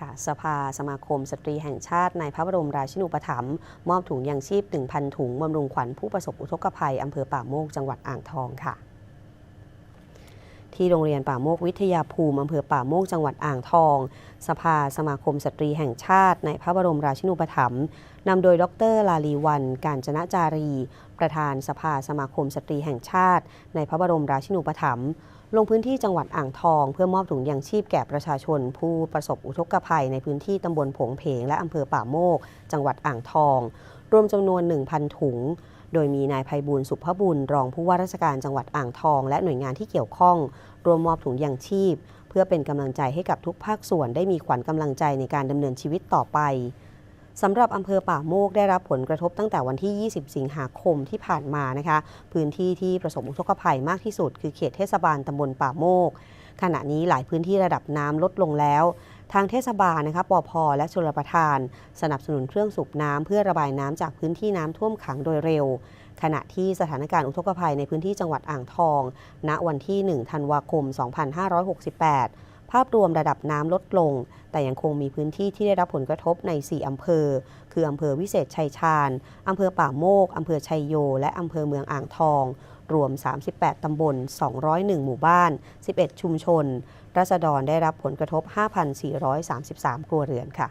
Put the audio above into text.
ค่ะสภาสมาคมสตรีแห่งชาติในพระบรมราชินูปถัมภ์มอบถุงยังชีพ 1,000 ถุงบำรุงขวัญผู้ประสบอุทกภัยอำเภอป่าโมกจังหวัดอ่างทองค่ะ ที่โรงเรียนป่าโมกวิทยาภูมิอำเภอป่าโมกจังหวัดอ่างทอง สภาสมาคมสตรีแห่งชาติ ในพระบรมราชินูปถัมภ์นำโดยดรลาลีวัน การจนะจารี ประธานสภาสมาคมสตรีแห่งชาติ ในพระบรมราชินูปถัมภ์ลงพื้นที่จังหวัดอ่างทอง เพื่อมอบถุงยังชีพแก่ประชาชน ผู้ประสบอุทกภัยในพื้นที่ตำบลผงเพงและอำเภอป่าโมก จังหวัดอ่างทอง รวมจำนวน 1,000 ถุง โดยมีนายภัยบูลย์สุภบุญรองผู้ว่าราชการจังหวัดอ่างทอง และหน่วยงานที่เกี่ยวข้องรวมมอบถุงยังชีพ เพื่อเป็นกำลังใจให้กับทุกภาคส่วนได้มีขวัญกำลังใจในการดำเนินชีวิตต่อไปสำหรับอำเภอป่าโมกได้รับผลกระทบตั้งแต่วันที่ 20 สิงหาคมที่ผ่านมานะคะ พื้นที่ที่ประสบอุทกภัยมากที่สุด คือเขตเทศบาลตำบลป่าโมก ขณะนี้หลายพื้นที่ระดับน้ำลดลงแล้ว ทางเทศบาลนะคะปอพและชลประทาน สนับสนุนเครื่องสูบน้ำเพื่อระบายน้ำจากพื้นที่น้ำท่วมขังโดยเร็ว ขณะที่สถานการณ์อุทกภัยในพื้นที่จังหวัดอ่างทอง ณวันที่ 1 ธันวาคม 2568 ภาพรวมระดับน้ำลดลง แต่ยังคงมีพื้นที่ที่ได้รับผลกระทบใน 4 อำเภอ คืออำเภอวิเศษชัยชาญ อำเภอป่าโมก อำเภอชัยโย และอำเภอเมืองอ่างทอง รวม 38 ตำบล 201 หมู่บ้าน 11 ชุมชน รัษฎรได้รับผลกระทบ 5,433 ครัวเรือนค่ะ